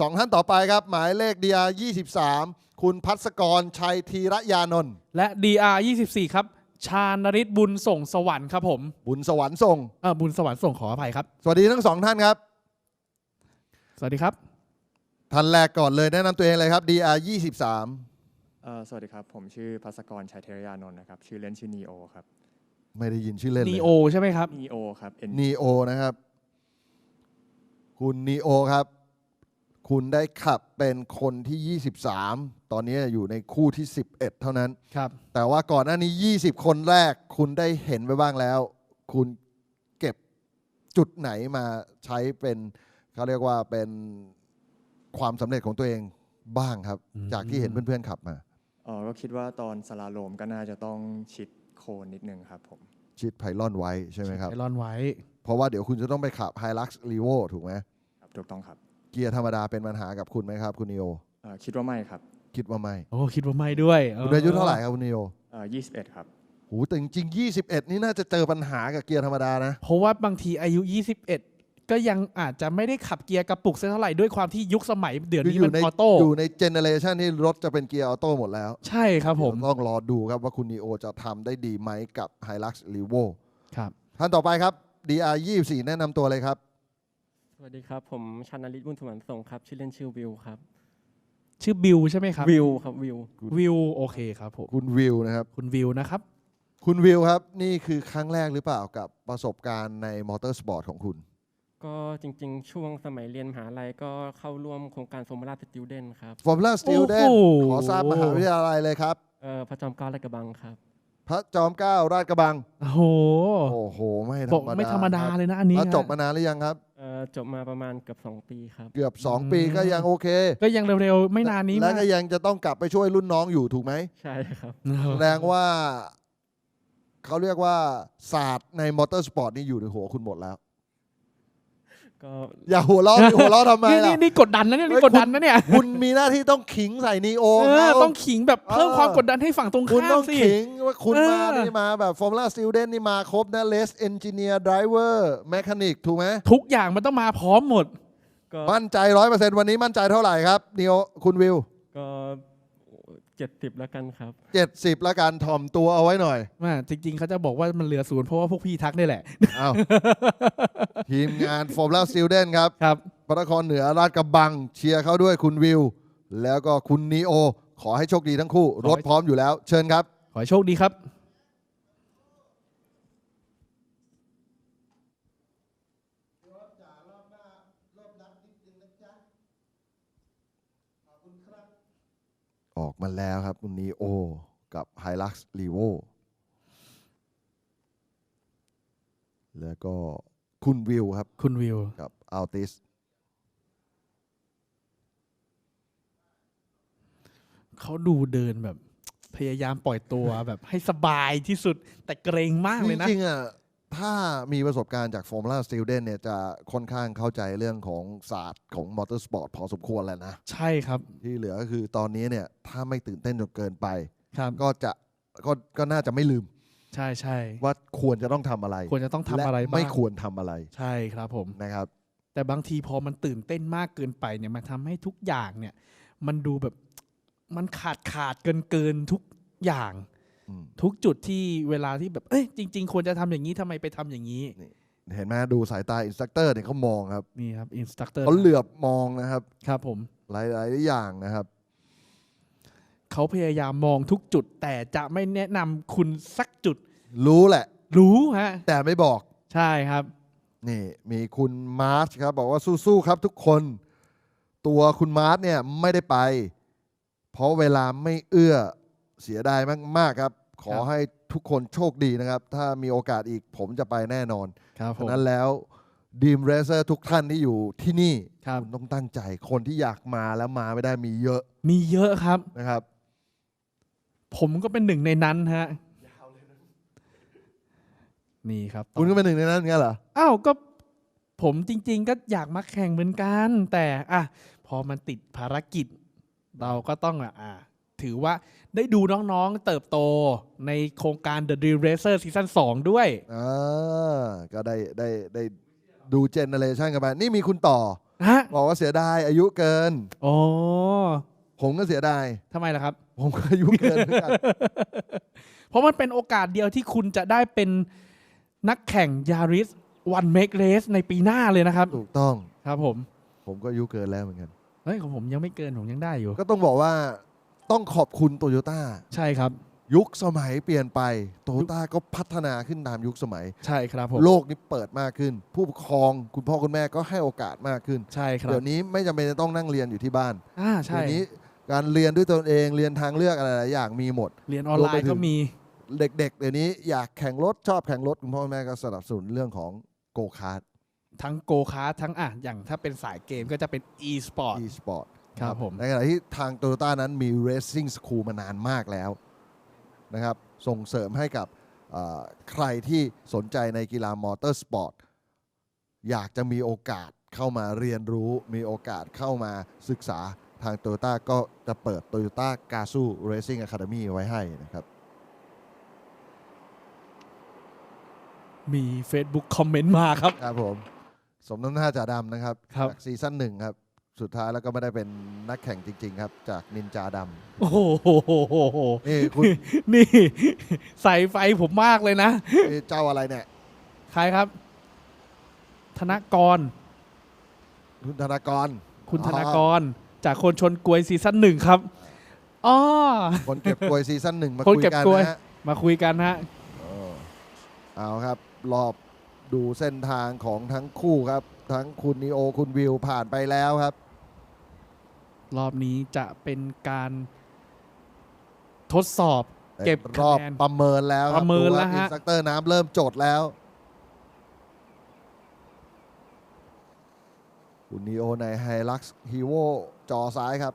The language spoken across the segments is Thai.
สองท่านต่อไปครับ หมายเลข DR 23 คุณพัศกรชัยธีระยานนท์และ DR 24 ครับ ชาญนริศบุญส่งสวรรค์ครับผม บุญสวรรค์ส่งเออบุญสวรรค์ส่งขออภัยครับ สวัสดีทั้งสองท่านครับ สวัสดีครับ ท่านแรกก่อนเลยแนะนำตัวเองเลยครับ DR 23เอ่อสวัสดีครับ ผมชื่อภัสกรชัยเทรยานนท์นะครับ ชื่อเล่นชื่อนีโอครับไม่ได้ยินชื่อเล่นเลนียโอใช่ไหมครับ นีโอครับ N นีโอนะครับ คุณนีโอครับ คุณได้ขับเป็นคนที่ 23 ตอนนี้อยู่ในคู่ที่ 11 เท่านั้น ครับ แต่ว่าก่อนหน้านี้ 20 คนแรก คุณได้เห็นไปบ้างแล้ว คุณเก็บจุดไหนมาใช้เป็นเขาเรียกว่าเป็นความสำเร็จของตัวเองบ้างครับอืมจากที่เห็นเพื่อนๆขับมาเอ่อก็คิดว่าตอนสลาโลมก็น่าจะต้องชิดโคนนิดนึงครับผม ชิดไพลอนไว้ใช่ไหมครับ ไอรอนไว้ เพราะว่าเดี๋ยวคุณจะต้องไปขับ h i l u x r e v o ถูกไหมครับถูกต้องครับ เกียร์ธรรมดาเป็นปัญหากับคุณไหมครับ คุณนิโอเอ่อคิดว่าไม่ครับคิดว่าไม่โอ้คิดว่าไม่ด้วยคุณอายุเท่าไหร่ครับคุณนิโอเอ่อ21ครับหูแต่จริงๆ21 นี่น่าจะเจอปัญหากับเกียร์ธรรมดานะ เพราะว่าบางทีอายุ 21 ก็ยังอาจจะไม่ได้ขับเกียร์กระปุกสักเท่าไหร่ด้วยความที่ยุคสมัยเดี๋ยวนี้มันในออโต้อยู่ในเจเนเรชันที่รถจะเป็นเกียร์ออโต้หมดแล้ว ใช่ครับผมเดี๋ยวต้องรอดูครับว่าคุณนีโอจะทำได้ดีไหมกับ h i l u x r e v o ครับท่านต่อไปครับ DR 24 แนะนำตัวเลยครับ สวัสดีครับ ผมชานลิศบุญสวรรค์ส่งครับ ชื่อเล่นชื่อวิวครับ ชื่อบิวใช่ไหมครับ วิวครับวิว วิวโอเคครับผม คุณวิวนะครับ คุณวิวนะครับ คุณวิวครับ นี่คือครั้งแรกหรือเปล่ากับประสบการณ์ในมอเตอร์สปอร์ตของคุณ ก็จริงๆ ช่วงสมัยเรียนมหาลัยก็เข้าร่วมโครงการ Formula Student ครับ Formula Student โอ้โห ขอทราบมหาวิทยาลัยเลยครับ เอ่อพระจอมเกล้าลาดกระบังครับ พระจอมเกล้าราชกระบัง โอ้โหโอ้โห ไม่ธรบอกรมดาไม่ธรรมดาคบเลยนะอันนี้แล้วจบฮะมานานหรือยังครับเอ่อ จบมาประมาณเกือบ2 ปีครับ เกือบอืม2ปีก็ยังโอเค ก็ยังเร็วๆ ไม่นานนี้แล้วมากก็ยังจะต้องกลับไปช่วยรุ่นน้องอยู่ถูกไหมใช่ครับแสดงว่า เขาเรียกว่าศาสตร์ในมอเตอร์สปอร์ตนี่อยู่ในหัวคุณหมดแล้ว ก็อย่าหัวเราะดิหัวเราะทำไมนี่ล่ะนี่นี่กดดันนะเนี่ยเฮ้นี่ยกดดันนะเนี่ยคุณมีหน้าที่ต้องขิงใส่นีโอเออเขาต้องขิงแบบเพิ่มเออความกดดันให้ฝั่งตรงคุณข้าต้มองสิขิงว่าคุณเออมานี่มาแบบฟอร์มูล่าสติ d เดนนี่มาครบนะเลสเอนจิเนียร์ไดรเวอร์แมคานิกถูกไหมทุกอย่างมันต้องมาพร้อมหมดก็มั่นใจร้อยเปอร์เซ็นต์วันนี้มั่นใจเท่าไหร่ครับนีโอคุณวิวก็ เจ็ดสิบแล้วกันครับเจ็ดสิบละกันถ่อมตัวเอาไว้หน่อยว่าจริง ๆเขาจะบอกว่ามันเหลือศูนย์เพราะว่าพวกพี่ทักนี่แหละอ้าวทีมงานฟอร์มูล่าสติ d เดนครับครับพระนครเหนือราชกระบังเชียร์เขาด้วยคุณวิว แล้วก็คุณนีโอ ขอให้โชคดีทั้งคู่ รถพร้อมอยู่แล้ว เชิญครับ ขอให้โชคดีครับ ออกมาแล้วครับคุณนีโอกับ h i l u x r e v o แล้วก็คุณวิวครับ คุณวิว กับ Altis เขาดูเดินแบบ พยายามปล่อยตัวแบบให้สบายที่สุดแต่เกรงมากจเลยนะริงๆอะ ถ้ามีประสบการณ์จาก Formula Student เนี่ยจะค่อนข้างเข้าใจเรื่องของศาสตร์ของมอเตอร์สปอร์ตพอสมควรแล้วนะ ใช่ครับ ที่เหลือก็คือตอนนี้เนี่ยถ้าไม่ตื่นเต้นจนเกินไป ครับ ก็จะก็ก็น่าจะไม่ลืม ใช่ใช่ว่าควรจะต้องทำอะไรควรจะต้องทำอะไรและบ้างไม่ควรทำอะไรใช่ครับผม นะครับ แต่บางทีพอมันตื่นเต้นมากเกินไปเนี่ยมันทำให้ทุกอย่างเนี่ย มันดูแบบมันขาดขาดเกินเกินทุกอย่างอืม ทุกจุดที่เวลาที่แบบ เอ้ยจริง ๆ ควรจะทำอย่างนี้ทำไมไปทำอย่างนี้ เห็นไหมดูสายตาอินสตัคเตอร์เนี่ยเขามองครับนี่ครับอินสตัคเตอร์เขาเหลือบมองนะครับ ครับผม หลายๆอย่างนะครับ เขาพยายามมองทุกจุด แต่จะไม่แนะนำคุณสักจุด รู้แหละ รู้ฮะ แต่ไม่บอก ใช่ครับ นี่มีคุณมาร์ชครับ บอกว่าสู้ๆครับทุกคน ตัวคุณมาร์ชเนี่ยไม่ได้ไป เพราะเวลาไม่เอื้อ เสียดายมากๆครับ ขอครับให้ทุกคนโชคดีนะครับ ถ้ามีโอกาสอีกผมจะไปแน่นอนครับผฉะมนั้นแล้วดีมเรเซอร์ทุกท่านที่อยู่ที่นี่ครับณต้องตั้งใจคนที่อยากมาแล้วมาไม่ได้มีเยอะ มีเยอะครับนะครับ ผมก็เป็นหนึ่งในนั้นฮะนี่ครับ คุณก็เป็นหนึ่งในนั้นงั้นเหรออ้าวก็ผมจริง ๆ ก็อยากมาแข่งเหมือนกัน แต่อะพอมันติดภารกิจ เราก็ต้องอะอะ ถือว่าได้ดูน้องๆเติบโตในโครงการ The Dream Racer Season 2ด้วย อ่าก็ได้ได้ได้ดูเจเนเรชันกันไปนี่มีคุณต่อ ฮะ บอกว่าเสียดายอายุเกินโอ้ผมก็เสียดาย ทำไมล่ะครับ ผมก็อายุเกินเหมือนกัน เพราะมันเป็นโอกาสเดียวที่คุณจะได้เป็นนักแข่งยาริสวันเมกเ e สในปีหน้าเลยนะครับ ถูกต้อง ครับผม ผมก็อายุเกินแล้วเหมือนกัน เฮ้ยของผมยังไม่เกิน ผมยังได้อยู่ ก็ต้องบอกว่า ต้องขอบคุณโตโยต้าใช่ครับ ยุคสมัยเปลี่ยนไปโตโยต้าก็พัฒนาขึ้นตามยุคสมัย ใช่ครับผมโลกนี้เปิดมากขึ้น ผู้ปกครองคุณพ่อคุณแม่ก็ให้โอกาสมากขึ้น ใช่ครับเดี๋ยวนี้ไม่จำเป็นจะต้องนั่งเรียนอยู่ที่บ้านอ่าใช่เดี๋ยวนี้การเรียนด้วยตนเองเรียนทางเลือกอะไรหลายอย่างมีหมด เรียนออนไลรวมไปน์ถึงก็มีเด็กๆเดี๋ยวนี้อยากแข่งรถชอบแข่งรถคุณพ่อคุณแม่ก็สนับสนุนเรื่องของโกคาร์ทั้งโกคาร์ททั้งอะอย่างถ้าเป็นสายเกมก็จะเป็น e-sport อีสปอร์ต ครับผมในขณะที่ทางโตโยต้านั้นมี Racing School มานานมากแล้วนะครับส่งเสริมให้กับเอ่อใครที่สนใจในกีฬามอเตอร์สปอร์ตอยากจะมีโอกาสเข้ามาเรียนรู้ มีโอกาสเข้ามาศึกษาทางโตโยต้าก็จะเปิด Toyota g a z o Racing Academy ไว้ให้นะครับ มี Facebook คอมเมนต์มาครับ ครับผม สมน้ำหน้าจ่าดำนะครับ ครับจากซีซั่นหนึ่งครับ สุดท้ายแล้วก็ไม่ได้เป็นนักแข่งจริง ๆ ครับ จากนินจาดโอ้โหำนี่คุณนี่ใส่ไฟผมมากเลยนะนี่เจ้าอะไรเนี่ย ใครครับ ธนกร คุณธนากร คุณธอ๋อนากร จากคนชนกลวยซีซั่นหนึ่งครับอ๋อคนเก็บกลวยซีซั่นหนึ่งมาคนคุยเก็บกันกลวยนะฮะมาคุยกันฮะเออเอาครับ รอบดูเส้นทางของทั้งคู่ครับ ทั้งคุณนีโอคุณวิวผ่านไปแล้วครับ รอบนี้จะเป็นการทดสอบ เก็บรอบคะแนน ประเมินแล้วคบประเมินแล้วดูาฮะ อินสตัคเตอร์น้ำเริ่มจดแล้วคุณนีโอในไฮลักซ์ฮีโวจอซ้ายครับ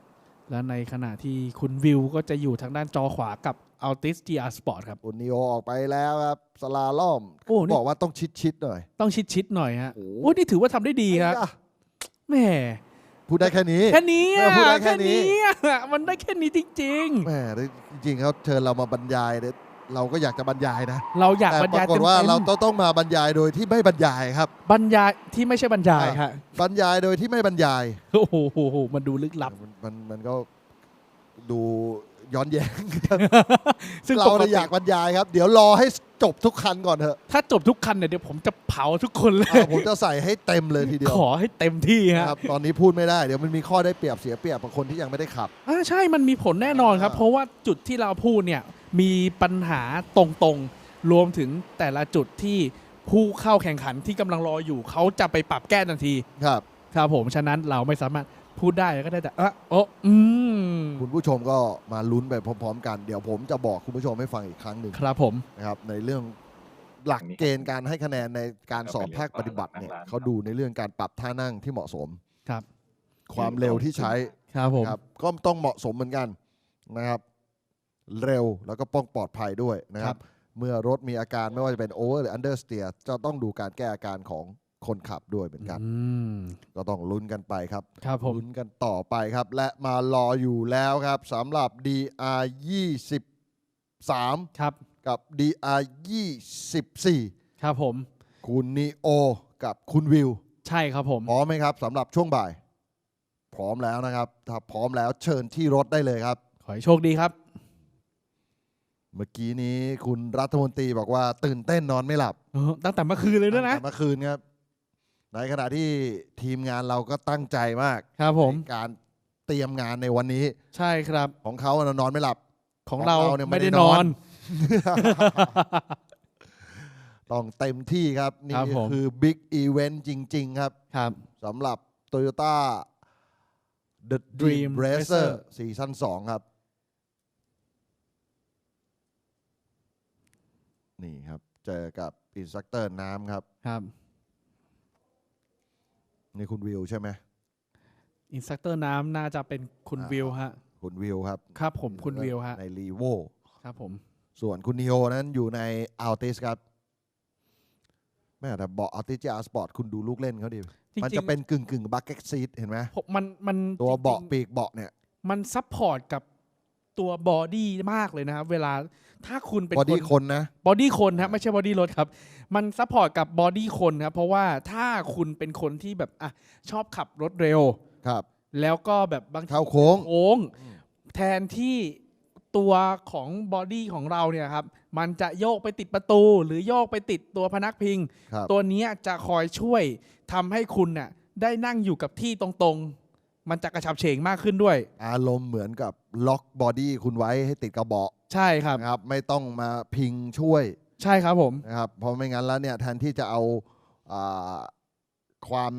และในขณะที่คุณวิวก็จะอยู่ทางด้านจอขวากับ Altis GR Sport ครับคุณนีโอออกไปแล้วครับ สลาล่อมโอ้นี่บอกว่าต้องชิดๆหน่อยต้องชิดๆหน่อยฮะโอ้โอ้นี่ถือว่าทำได้ดีครับ ไอ้ยะแหม พูดได้แค่นี้แค่นี้เออะอพูดได้แค่แค่นี้นี้ อะมันได้แค่นี้จริง แหมจริงๆเขาเชิญเรามาบรรยายเนี่ยเราก็อยากจะบรรยายนะ ๆ เราอยากแต่บรรปยายรากฏเต็มว่าๆเราต้องต้องมาบรรยายโดยที่ไม่บรรยายครับบรรยายที่ไม่ใช่บรรยายอ่าฮะบรรยายโดยที่ไม่บรรยายโอ้โหมันดูลึกลับ มันมันมันก็ดูย้อนแย้งกันซึ่งเราปกเลยติอยากบรรยายครับ เดี๋ยวรอให้ จบทุกคันก่อนเถอะถ้าจบทุกคันเนี่ยเดี๋ยวผมจะเผาทุกคนเลยอ่าผมจะใส่ให้เต็มเลยทีเดียวขอให้เต็มที่ฮะนะครับตอนนี้พูดไม่ได้เดี๋ยวมันมีข้อได้เปรียบเสียเปรียบกับคนที่ยังไม่ได้ขับ อ่าใช่มันมีผลแน่นอนครับ อ่า เพราะว่าจุดที่เราพูดเนี่ยมีปัญหาตรงๆ รวมถึงแต่ละจุดที่ผู้เข้าแข่งขันที่กำลังรออยู่เขาจะไปปรับแก้ทันที ครับ ครับผม ฉะนั้นเราไม่สามารถ พูดได้ก็ได้แต่เอะโอะอืมคุณผู้ชมก็มาลุ้นไปพร้อมๆ กัน เดี๋ยวผมจะบอกคุณผู้ชมให้ฟังอีกครั้งหนึ่งครับผมนะครับ ในเรื่องหลักเกณฑ์การให้คะแนนในการสอบภาคปฏิบัติเนี่ยเขาดูในเรื่องการปรับท่านั่งที่เหมาะสมครับ ความเร็วที่ใช้ครับผมครับก็ต้องเหมาะสมเหมือนกันนะครับ เร็วแล้วก็ป้องปลอดภัยด้วยนะครับ เมื่อรถมีอาการไม่ว่าจะเป็นโอเวอร์หรืออันเดอร์สเตียจะต้องดูการแก้อาการของ คนขับด้วยเหมือนกันอืมก็ต้องลุ้นกันไปครับครับผมลุ้นกันต่อไปครับ และมารออยู่แล้วครับสำหรับ DR 23ครับกับ DR 24ครับผม คุณนีโอกับคุณวิว ใช่ครับผม พร้อมไหมครับสำหรับช่วงบ่าย พร้อมแล้วนะครับ ถ้าพร้อมแล้วเชิญที่รถได้เลยครับ ขอให้โชคดีครับ เมื่อกี้นี้คุณรัฐมนตรีบอกว่าตื่นเต้นนอนไม่หลับเออตั้งแต่เมื่อคืนเลยด้วยนะตั้งแต่เมื่อคืนครับ ในขณะที่ทีมงานเราก็ตั้งใจมากครับผมในการเตรียมงานในวันนี้ใช่ครับ ของเขาน่ะนอนไม่หลับของเราของเราเนี่ยไม่ไม่ได้ได้นนออนนต้องเต็มที่ครับ นี่ครับผม คือบิ๊กอีเวนต์จริง ๆ ครับครับ สำหรับ Toyota The Dream Dream Racer Racer ซีซั่น2ครับ นี่ครับ เจอกับอินสตัคเตอร์น้ำครับ ครับ นี่คุณวิวใช่ไหมอินสตัคเตอร์น้ำน่าจะเป็นคุณอ่า วิวฮะ คุณวิวครับครับผมคุณวิวฮะ ในรีโวครับผม ส่วนคุณนิโอนั้นอยู่ในอัลติสครับแม่แต่เบาะอัลติสจาสปอร์ตคุณดูลูกเล่นเขาดิ จริงๆ มันจะเป็นกึ่งกึ่งบักเก็ตซีทเห็นไหมผมมันมันตัวจริงๆเบาะปีกเบาะเนี่ยมันซัพพอร์ตกับ ตัวบอดี้มากเลยนะครับ เวลาถ้าคุณเป็นบอดี้คนนะบอดี้คนครับไม่ใช่บอดี้รถครับ มันซัพพอร์ตกับบอดี้คนครับ เพราะว่าถ้าคุณเป็นคนที่แบบอะชอบขับรถเร็วครับ แล้วก็แบบบางทีเข้าโค้งโค้งแทนที่ตัวของบอดี้ของเราเนี่ยครับ มันจะโยกไปติดประตู หรือโยกไปติดตัวพนักพิงครับตัวเนี้ยจะคอยช่วยทำให้คุณน่ะได้นั่งอยู่กับที่ตรงๆ มันจะกระชับเฉงมากขึ้นด้วย อารมณ์เหมือนกับล็อกบอดี้คุณไว้ให้ติดกระเบาะใช่ครับ นะครับ ไม่ต้องมาพิงช่วยใช่ครับผม นะครับ เพราะไม่งั้นแล้วเนี่ยแทนที่จะเอาอาความ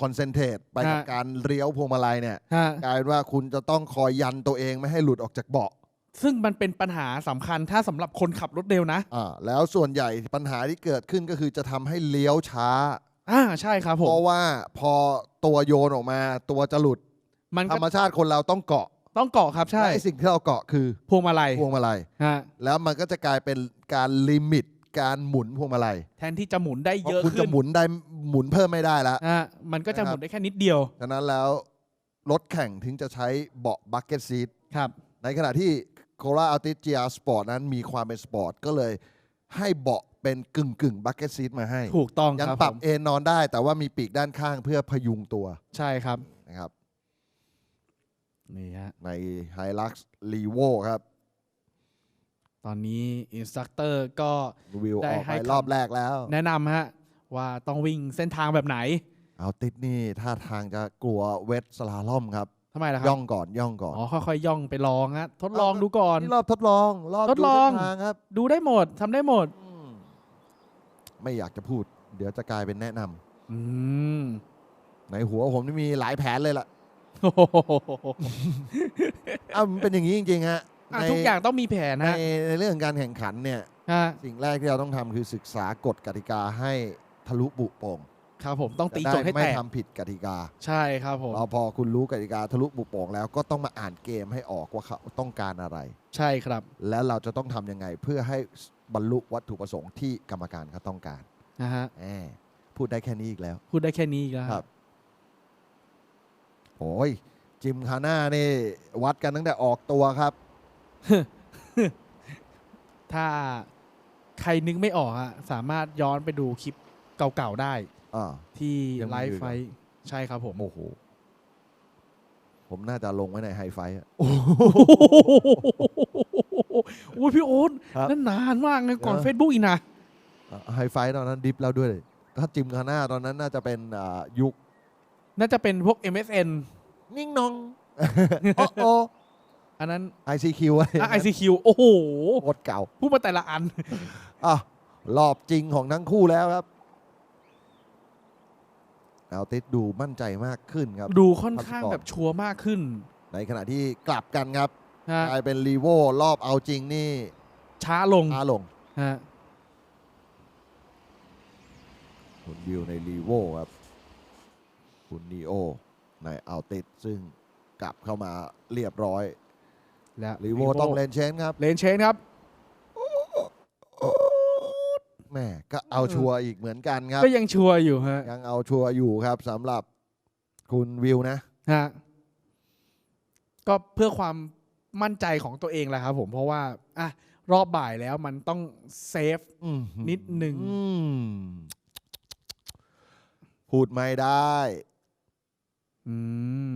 คอนเซนเทรตไปกับฮะ การเลี้ยวพวงมาลัยเนี่ย ฮะกลายเป็นว่าคุณจะต้องคอยยันตัวเองไม่ให้หลุดออกจากเบาะซึ่งมันเป็นปัญหาสำคัญถ้าสำหรับคนขับรถเร็วนะ อ่าแล้วส่วนใหญ่ปัญหาที่เกิดขึ้นก็คือจะทำให้เลี้ยวช้า อ่าใช่ครับผเพมราะว่าพอตัวโยนออกมาตัวจะหลุดมันธรก็รมชาติคนเราต้องเกาะต้องเกาะครับใช่และไอ้สิ่งที่เราเกาะคือพวงมาลัยพวงมาลัย ฮะแล้วมันก็จะกลายเป็นการลิมิตการหมุนพวงมาลัยแทนที่จะหมุนได้เพเยอะราะคุณขึ้จะนหมุนได้หมุนเพิ่มไม่ได้แล้วฮะมันก็จะนะครับหมุนได้แค่นิดเดียวฉะนั้นแล้วรถแข่งถึงจะใช้เบาะบักเก็ตซีทครับ ในขณะที่โคราอัลติจีอาสปอร์ตนั้นมีความเป็นสปอร์ตก็เลยให้เบาะ เป็นกึ่งกึ่งบักเก็ตซีทมาให้ถูกต้องยังครับปรับผมเอนนอนได้ แต่ว่ามีปีกด้านข้างเพื่อพยุงตัวใช่ครับนะครับ นี่ฮะใน h i l u x l e v o ครับตอนนี้อินสตัคเตอร์ก็ วิวได้ออกให้ไปคำ รอบแรกแล้ว แนะนำฮะว่าต้องวิ่งเส้นทางแบบไหนเอาติดนี่ท่าทางจะกลัวเวทสลาล่อมครับ ทำไมล่ะครัย่องก่อนย่องก่อน อ๋อค่อยๆย่องไปลองฮะทดลองดูก่อน นี่รอบทดลอง รอบทดลอง เส้นทางครับ ดูได้หมดทำได้หมด อืม ไม่อยากจะพูด เดี๋ยวจะกลายเป็นแนะนำอืมในหัวผมนี่มีหลายแผนเลยล่ะโอ้โหอ้าวมันเป็นอย่างนี้จริงๆฮะอะในทุกอย่างต้องมีแผนในนะในเรื่องการแข่งขันเนี่ยฮะสิ่งแรกที่เราต้องทำคือศึกษากฎกติกาให้ทะลุปุโป่งครับผมต้องตีจะโจได้ทย์ให้ไม่แตกทำผิดกติกา ใช่ครับผม เราพอคุณรู้กติกาทะลุปุโป่งแล้วก็ต้องมาอ่านเกมให้ออกว่าเขาต้องการอะไร ใช่ครับ และเราจะต้องทำยังไงเพื่อให้ บรรลุวัตถุประสงค์ที่กรรมการเขาต้องการนะฮะแหมพูดได้แค่นี้อีกแล้ว พูดได้แค่นี้อีกแล้วครับโอ้ยจิมคาน่านี่ วัดกันตั้งแต่ออกตัวครับ ถ้าใครนึกไม่ออกอะสามารถย้อนไปดูคลิปเก่าๆได้อ่า ที่ยังมีไลอยู่ฟ์เหรอ ไฟท์ใช่ครับผมโอ้โห ผมน่าจะลงไว้ในไฮไฟท์อะอุ้ ยพี่โอ๊ตครับนั่นนานมากนะก่อน เออเฟซบุ๊กอีกนะ ไฮไฟท์ตอนนั้นดิฟแล้วด้วย ถ้าจิมคาน่าตอนนั้นน่าจะเป็นอ่ายุคน่าจะเป็นพวก MSN นิ่งนองโอ้โออันนั้น ICQ อะไรอะ ICQ โอ้โหโคตรเก่าพูดมาแต่ละอัน อะรอบจริงของทั้งคู่แล้วครับเอาติดดูมั่นใจมากขึ้นครับ ดูค่อนข้างครับแบบชัวร์มากขึ้น ในขณะที่กลับกันครับ ฮะกลายเป็นรีโวรอบเอาจริงนี่ช้าลงช้าลงฮะคุณวิวในรีโวครับ คุณนีโอในเอาติดซึ่งกลับเข้ามาเรียบร้อยแล้วรีโวต้องเลนเชนครับ เลนเชนครับแม่ก็เอาชัวร์อีกเหมือนกันครับ ก็ยังชัวร์อยู่ฮะ ยังเอาชัวร์อยู่ครับสำหรับคุณวิวนะฮะก็เพื่อความ มั่นใจของตัวเองแหละครับผมเพราะว่าอะรอบบ่ายแล้วมันต้องเซฟอื้อหือนิดหนึ่งอืมพูดไม่ได้อืม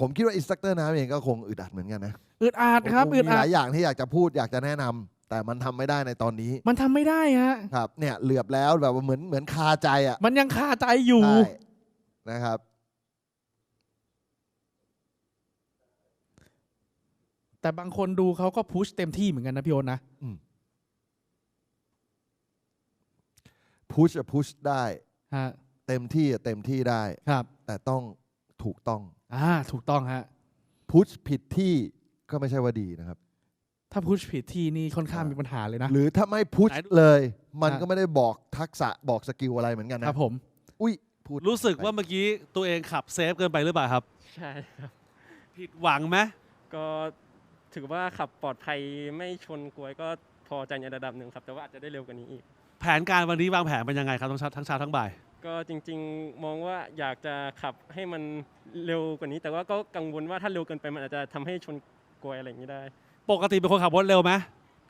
ผมคิดว่าอินสตัคเตอร์น้ำเองก็คงอึดอัดเหมือนกันนะอึดอัดครับผมอึดมีอัหดลายอย่างที่อยากจะพูดอยากจะแนะนำแต่มันทำไม่ได้ในตอนนี้ มันทำไม่ได้ฮะครับ เนี่ยเหลือบแล้วแบบว่าเหมือนเหมือนคาใจอะ มันยังคาใจอยู่ใช่นะครับ แต่บางคนดูเขาก็พุชเต็มที่เหมือนกันนะพี่โอนนะพุชพุชได้ฮะเต็มที่อะเต็มที่ได้ ครับ แต่ต้องถูกต้องอ่าถูกต้องฮะพุชผิดที่ก็ไม่ใช่ว่าดีนะครับ ถ้าพุชผิดที่นี่ค่อนข้างมีปัญหาเลยนะ หรือถ้าไม่พุชไหนเลย มันฮะก็ไม่ได้บอกทักษะบอกสกิลอะไรเหมือนกันคนะรับผม อุ้ยพูดรู้สึกว่าเมื่อกี้ตัวเองขับเซฟเกินไปหรือเปล่าครับ ใช่ครับ ผิดหวังไหมก็ ถือว่าขับปลอดภัยไม่ชนกลวยก็พอใจในระดับหนึ่งครับ แต่ว่าอาจจะได้เร็วกว่านี้อีก แผนการวันนี้วางแผนเป็นยังไงครับทั้งเช้าทั้งเช้าทั้งบ่าย ก็จริงๆมองว่าอยากจะขับให้มันเร็วกว่านี้ แต่ว่าก็กังวลว่าถ้าเร็วเกินไปมันอาจจะทำให้ชนกลวยอะไรอย่างนี้ได้ ปกติเป็นคนขับรถเร็วไหม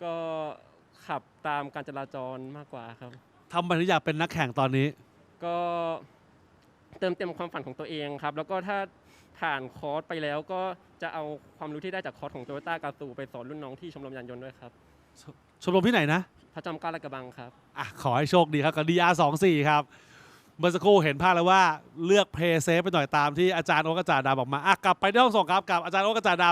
ก็ขับตามการจราจรมากกว่าครับ ทำไมถึงอยากเป็นนักแข่งตอนนี้ ก็เติมเต็มความฝันของตัวเองครับ แล้วก็ถ้า ผ่านคอร์สไปแล้วก็จะเอาความรู้ที่ได้จากคอร์สของโตโยต้ากาซูไปสอนรุ่นน้องที่ชมรมยานยนต์ด้วยครับ ชมรมที่ไหนนะ พระจอมเกล้าลาดกระบังครับ อะขอให้โชคดีครับกับ DR24 ครับ เมื่อสักครู่เห็นภาพแล้วว่าเลือกเพย์เซฟไปหน่อยตามที่อาจารย์โอ๊กอาจารย์ดาบอกมาอะกลับไปที่ห้องส่งครับกับอาจารย์โอ๊กอาจารย์ดา